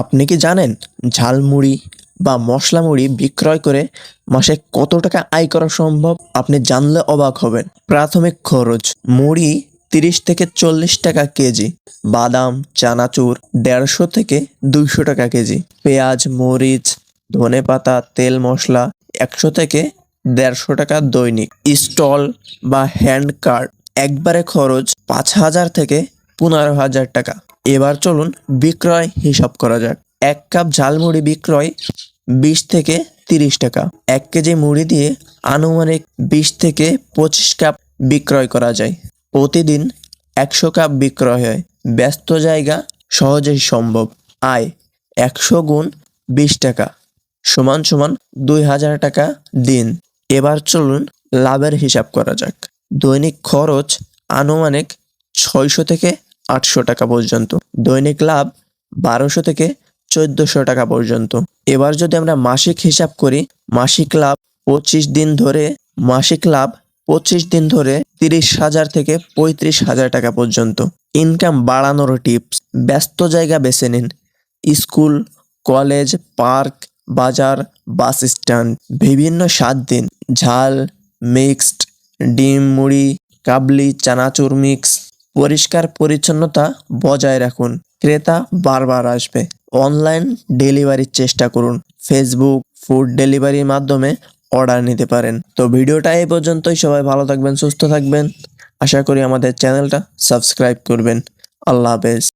আপনি কি জানেন ঝালমুড়ি বা মশলা মুড়ি বিক্রয় করে মাসে কত টাকা আয় করা সম্ভব? আপনি জানলে অবাক হবেন। প্রাথমিক খরচ, মুড়ি তিরিশ থেকে চল্লিশ টাকা কেজি, বাদাম, চানাচুর দেড়শো থেকে দুইশো টাকা কেজি, পেঁয়াজ, মরিচ ধনেপাতা তেল মশলা একশো থেকে দেড়শো টাকা দৈনিক, স্টল বা হ্যান্ড কার্ড। একবারে খরচ পাঁচ হাজার থেকে পনেরো হাজার টাকা। এবার চলুন বিক্রয় হিসাব করা যাক। এক কাপ ঝালমুড়ি বিক্রয় বিশ থেকে তিরিশ টাকা। এক কেজি মুড়ি দিয়ে আনুমানিক বিশ থেকে পঁচিশ কাপ বিক্রয় করা যায়। প্রতিদিন একশো কাপ বিক্রয় হয়। ব্যস্ত জায়গা সহজেই সম্ভব। আয় একশো গুণ বিশ টাকা সমান সমান দুই হাজার টাকা দিন। এবার চলুন লাভের হিসাব করা যাক। দৈনিক খরচ আনুমানিক ছয়শো থেকে আটশো টাকা পর্যন্ত। দৈনিক লাভ বারোশো থেকে চোদ্দশো টাকা পর্যন্ত। এবার যদি আমরা মাসিক হিসাব করি, মাসিক লাভ পঁচিশ দিন ধরে, মাসিক লাভ পঁচিশ দিন ধরে তিরিশ হাজার থেকে পঁয়ত্রিশ হাজার টাকা পর্যন্ত। ইনকাম বাড়ানোর টিপস, ব্যস্ত জায়গা বেছে নিন। স্কুল, কলেজ, পার্ক, বাজার, বাস স্ট্যান্ড, বিভিন্ন সাত দিন। ঝাল, মিক্সড, ডিম, মুড়ি, কাবলি, চানাচুর মিক্স পরিষ্কার পরিচ্ছন্নতা বজায় রাখুন। ক্রেতা বারবার আসবে। অনলাইন ডেলিভারির চেষ্টা করুন। ফেসবুক ফুড ডেলিভারির মাধ্যমে অর্ডার নিতে পারেন। তো ভিডিওটা এই পর্যন্তই। সবাই ভালো থাকবেন, সুস্থ থাকবেন। আশা করি আমাদের চ্যানেলটা সাবস্ক্রাইব করবেন। আল্লাহ হাফেজ।